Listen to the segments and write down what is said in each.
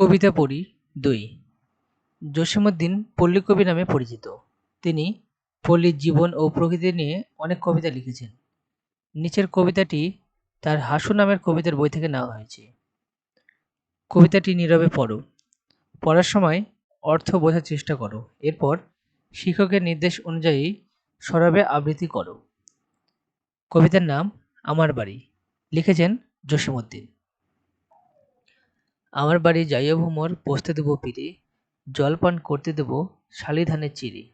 কবিতা পড়ি দুই। জসীমউদ্দীন পল্লী কবি নামে পরিচিত। তিনি পল্লীর জীবন ও প্রকৃতি নিয়ে অনেক কবিতা লিখেছেন। নিচের কবিতাটি তার হাসু নামের কবিতার বই থেকে নেওয়া হয়েছে। কবিতাটি নীরবে পড়ো। পড়ার সময় অর্থ বোঝার চেষ্টা করো। এরপর শিক্ষকের নির্দেশ অনুযায়ী সরবে আবৃত্তি করো। কবিতার নাম আমার বাড়ি। লিখেছেন জসীমউদ্দীন। আমার বাড়ি যাইয়া ভ্রমর বসতে দেবো পিড়ে জলপান করতে দেবো শালি ধানের চিড়ে।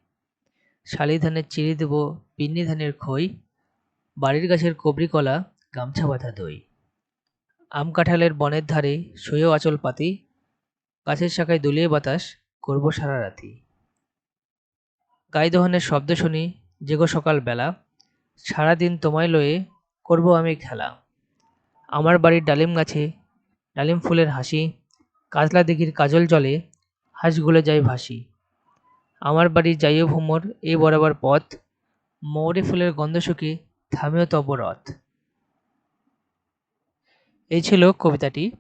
শালি ধানের চিড়ি দেবো পিন্নি ধানের খই, বাড়ির গাছের কবরি কলা, গামছা বাঁধা দই। আম কাঁঠালের বনের ধারে শুয়েও আঁচল পাতি, গাছের শাখায় দুলিয়ে বাতাস করব সারা রাতি। গাই দহনের শব্দ শুনি, জেগো সকাল বেলা, সারাদিন তোমায় লয়ে করব আমি খেলা। আমার বাড়ির ডালিম গাছে ডালিম ফুলের হাসি, কাজলা দিঘির কাজল জলে হাঁসগুলো যায় ভাসি। আমার বাড়ি যাইও ভ্রমর এ বরাবর পথ, মৌরি ফুলের গন্ধ শুকে থামেও তব রথ। এই ছিল কবিতাটি।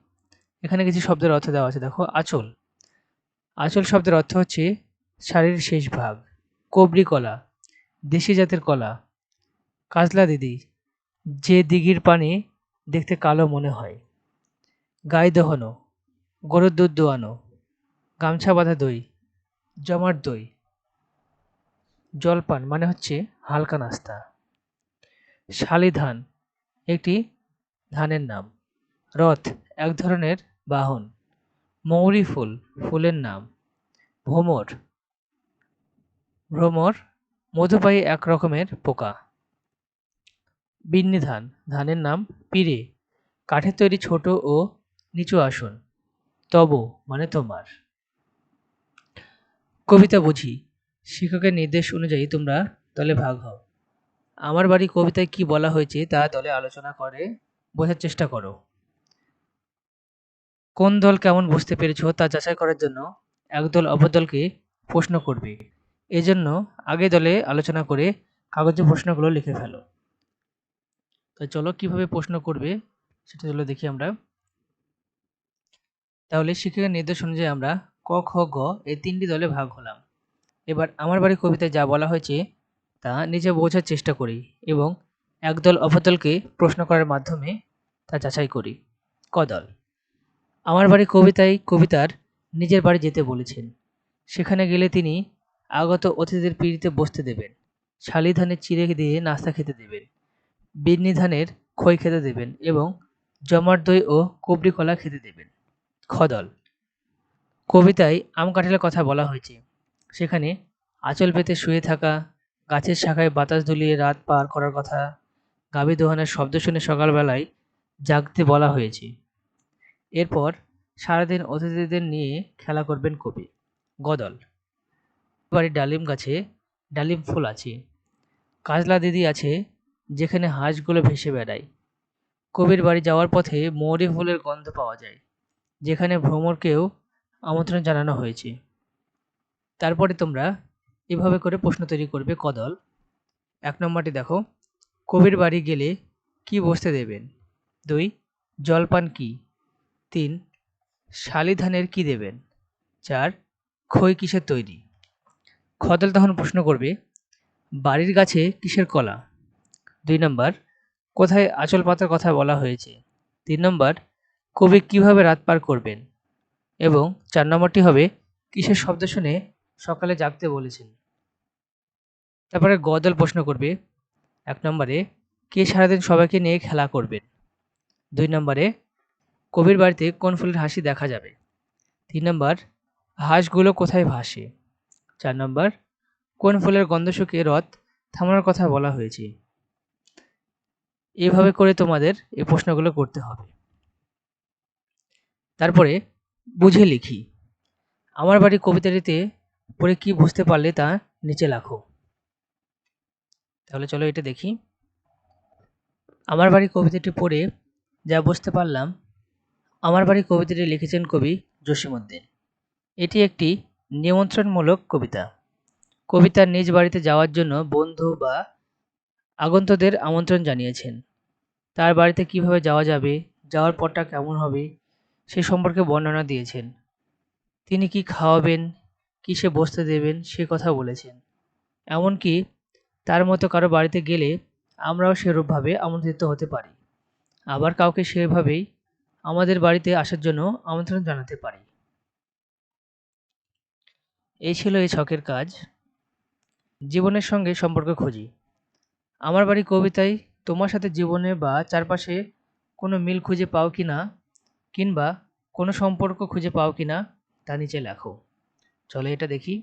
এখানে কিছু শব্দের অর্থ দেওয়া আছে, দেখো, আঁচল। আঁচল শব্দের অর্থ হচ্ছে শাড়ির শেষ ভাগ, কবরি কলা, দেশি জাতের কলা। কাজলা দিদি, যে দিঘির পানি দেখতে কালো মনে হয়। গায়ে দহনো, গরুর দুধ দোয়ানো, গামছা বাঁধা দই জমার দই। জলপান মানে হচ্ছে হালকা নাস্তা। শালি ধান, একটি ধানের নাম। রথ, এক ধরনের বাহন। মৌরি ফুল, ফুলের নাম। ভ্রমর ভ্রমর মধুবাহী এক রকমের পোকা। বিন্নি ধান, ধানের নাম পিড়ে। কাঠের তৈরি ছোট ও নিচু আসন। তব মানে তোমার। কবিতা বুঝি। শিক্ষকের নির্দেশ অনুযায়ী তোমরা দলে ভাগ হও। আমার বাড়ি কবিতায় কি বলা হয়েছে তা দলে আলোচনা করে, বোঝার চেষ্টা করো। কোন দল কেমন বুঝতে পেরেছ তা যাচাই করার জন্য একদল অপর দলকে প্রশ্ন করবে। এজন্য আগে দলে আলোচনা করে কাগজে প্রশ্নগুলো লিখে ফেলো। তো চলো কীভাবে প্রশ্ন করবে সেটা চলো দেখি আমরা। তাহলে শিক্ষকের নির্দেশ অনুযায়ী আমরা ক, খ, গ এই তিনটি দলে ভাগ হলাম। এবার আমার বাড়ি কবিতায় যা বলা হয়েছে, তা নিজে বোঝার চেষ্টা করি এবং একদল অপর দলকে প্রশ্ন করার মাধ্যমে তা যাচাই করি। ক দল। আমার বাড়ি কবিতায় কবিতার নিজের বাড়ি যেতে বলেছেন। সেখানে গেলে তিনি আগত অতিথিদের পিড়িতে বসতে দেবেন। শালি ধানের চিড়ে দিয়ে নাস্তা খেতে দেবেন। বিন্নি ধানের খই খেতে দেবেন এবং জমার দই ও কবরি কলা খেতে দেবেন। খদল। কবিতায় আম কাঁঠালের কথা বলা হয়েছে। সেখানে আঁচল পেতে শুয়ে থাকা, গাছের শাখায় বাতাস দুলিয়ে রাত পার করার কথা গাভী দোহানের শব্দ শুনে সকালবেলায় জাগতে বলা হয়েছে। এরপর সারাদিন অতিথিদের নিয়ে খেলা করবেন কবি। গদল। বাড়ির ডালিম গাছে ডালিম ফুল আছে। কাজলা দিদি আছে, যেখানে হাঁসগুলো ভেসে বেড়ায়। কবির বাড়ি যাওয়ার পথে মৌরি ফুলের গন্ধ পাওয়া যায়। যেখানে ভ্রমরকেও আমন্ত্রণ জানানো হয়েছে। তারপরে তোমরা এভাবে করে প্রশ্ন তৈরি করবে কদল। এক নম্বরটি দেখো, কবির বাড়ি গেলে কি বসতে দেবেন? দুই, জলপান কি? তিন শালি ধানের কি দেবেন? চার, খই কিসের তৈরি? খদল তখন প্রশ্ন করবে, বাড়ির গাছে কিসের কলা? দুই নম্বর, কোথায় আঁচল পাতার কথা বলা হয়েছে? তিন নম্বর কবি কীভাবে রাত পার করবেন? এবং চার নম্বরটি হবে, কিসের শব্দ শুনে সকালে জাগতে বলেছেন? তারপরে গদল প্রশ্ন করবে, এক নম্বরে, কে সারাদিন সবাইকে নিয়ে খেলা করবেন? দুই নম্বরে, কবির বাড়িতে কোন ফুলের হাসি দেখা যাবে? তিন নম্বর, হাঁসগুলো কোথায় ভাসে? চার নম্বর, কোন ফুলের গন্ধ শুকিয়ে রথ থামানোর কথা বলা হয়েছে? এভাবে করে তোমাদের এই প্রশ্নগুলো করতে হবে। তারপরে বুঝে লিখি। আমার বাড়ি কবিতাটিতে পড়ে কি বুঝতে পারলে তা নিচে লাখো তাহলে চলো এটা দেখি। আমার বাড়ি কবিতাটি পড়ে যা বুঝতে পারলাম, আমার বাড়ি কবিতাটি লিখেছেন কবি জসীমউদ্দিন। এটি একটি নিমন্ত্রণমূলক কবিতা। কবিতার নিজ বাড়িতে যাওয়ার জন্য বন্ধু বা আগন্তদের আমন্ত্রণ জানিয়েছেন। তার বাড়িতে কীভাবে যাওয়া যাবে, যাওয়ার পরটা কেমন হবে সে সম্পর্কে বর্ণনা দিয়েছেন। তিনি কি খাওয়াবেন, কিসে বসতে দেবেন, সে কথা বলেছেন। এমনকি তার মতো কারও বাড়িতে গেলে আমরাও সেরূপভাবে আমন্ত্রিত হতে পারি। আবার কাউকে সেভাবেই আমাদের বাড়িতে আসার জন্য আমন্ত্রণ জানাতে পারি। এই ছিল এই ছকের কাজ। জীবনের সঙ্গে সম্পর্ক খুঁজি। আমার বাড়ি কবিতায় তোমার সাথে জীবনে বা চারপাশে কোনো মিল খুঁজে পাও কি না? কিংবা কোনো সম্পর্ক খুঁজে পাও কি না তা নিচে লেখো। চলে এটা দেখি।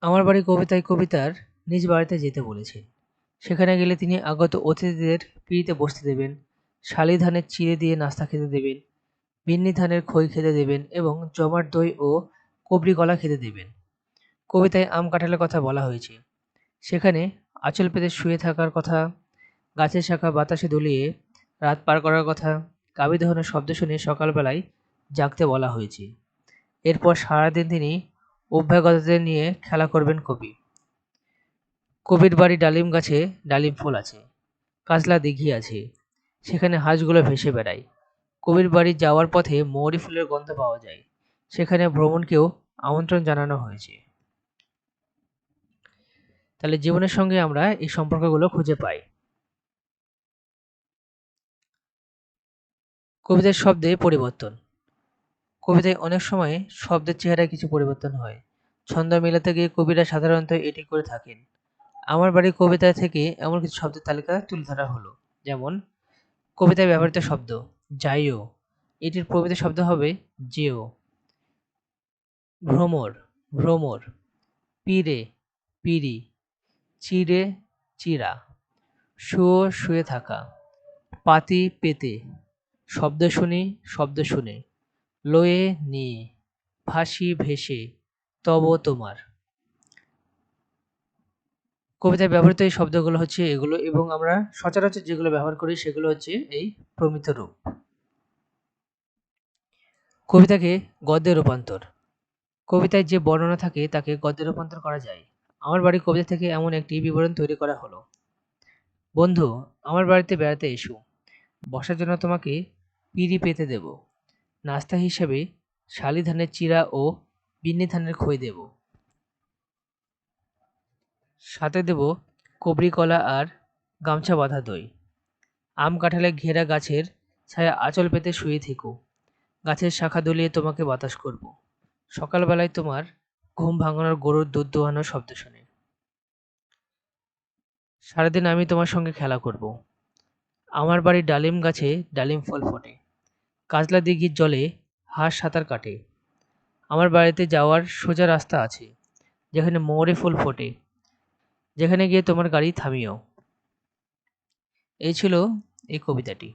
আমার বাড়ি কবিতায় কবিতার নিজ বাড়িতে যেতে বলেছে। সেখানে গেলে তিনি আগত অতিথিদের পিড়িতে বসতে দেবেন, শালি ধানের চিড়ে দিয়ে নাস্তা খেতে দেবেন, বিন্নি ধানের খই খেতে দেবেন এবং জমাট দই ও কবরি গলা খেতে দেবেন। কবিতায় আম কাঁঠালের কথা বলা হয়েছে। সেখানে আঁচল পেতে শুয়ে থাকার কথা, গাছের শাখা বাতাসে দুলিয়ে রাত পার করার কথা দহনের শব্দ শুনে সকালবেলায় জাগতে বলা হয়েছে। এরপর সারাদিন তিনি অভ্যাগতদের নিয়ে খেলা করবেন কবি। কবির বাড়ি ডালিম গাছে ডালিম ফুল আছে, কাজলা দিঘি আছে, সেখানে হাঁসগুলো ভেসে বেড়ায়। কবির বাড়ি যাওয়ার পথে মৌরি ফুলের গন্ধ পাওয়া যায়, সেখানে ভ্রমণকেও আমন্ত্রণ জানানো হয়েছে। তাহলে জীবনের সঙ্গে আমরা এই সম্পর্কগুলো খুঁজে পাই। কবিতার শব্দে পরিবর্তন। কবিতায় অনেক সময় শব্দের চেহারায় কিছু পরিবর্তন হয়। ছন্দ মেলাতে গিয়ে কবিরা সাধারণত এটি করে থাকেন। আমার বাড়ির কবিতা থেকে এমন কিছু শব্দের তালিকা তুলে ধরা হলো। যেমন, কবিতায় ব্যবহৃত শব্দ, যাইও। এটির প্রকৃত শব্দ হবে যেও। ভ্রমর ভ্রমর। পিরে, পিরি। চিরে, চিরা। শুয়ো শুয়ে থাকা। পাতি, পেতে। শব্দ শুনি, শব্দ শুনে। লয়ে নিয়ে ভাসি ভেসে, তব তোমার। কবিতায় ব্যবহৃত এই শব্দগুলো হচ্ছে এগুলো এবং আমরা সচরাচর যেগুলো ব্যবহার করি সেগুলো হচ্ছে এই প্রমিত রূপ। কবিতাকে গদ্যে রূপান্তর। কবিতায় যে বর্ণনা থাকে তাকে গদ্যে রূপান্তর করা যায়। আমার বাড়ির কবিতা থেকে এমন একটি বিবরণ তৈরি করা হলো। বন্ধু, আমার বাড়িতে বেড়াতে এসো। বসার জন্য তোমাকে পিড়ি পেতে দেব। নাস্তা হিসেবে শালি ধানের চিরা ও বিন্নি ধানের খই দেব। সাথে দেব কবরি কলা আর গামছা বাঁধা দই। আম কাঁঠালে ঘেরা গাছের ছায়া আঁচল পেতে শুয়ে থেকো। গাছের শাখা দলিয়ে তোমাকে বাতাস করব। সকালবেলায় তোমার ঘুম ভাঙানোর গরুর দুধ দোহানোর শব্দ শুনে। সারাদিন আমি তোমার সঙ্গে খেলা করব। আমার বাড়ির ডালিম গাছে ডালিম ফল ফোটে। কাজলা দিঘির জলে হাঁস সাঁতার কাটে। আমার বাড়িতে যাওয়ার সোজা রাস্তা আছে, যেখানে মোরে ফুল ফোটে। যেখানে গিয়ে তোমার গাড়ি থামিও। এই ছিল এই কবিতাটি।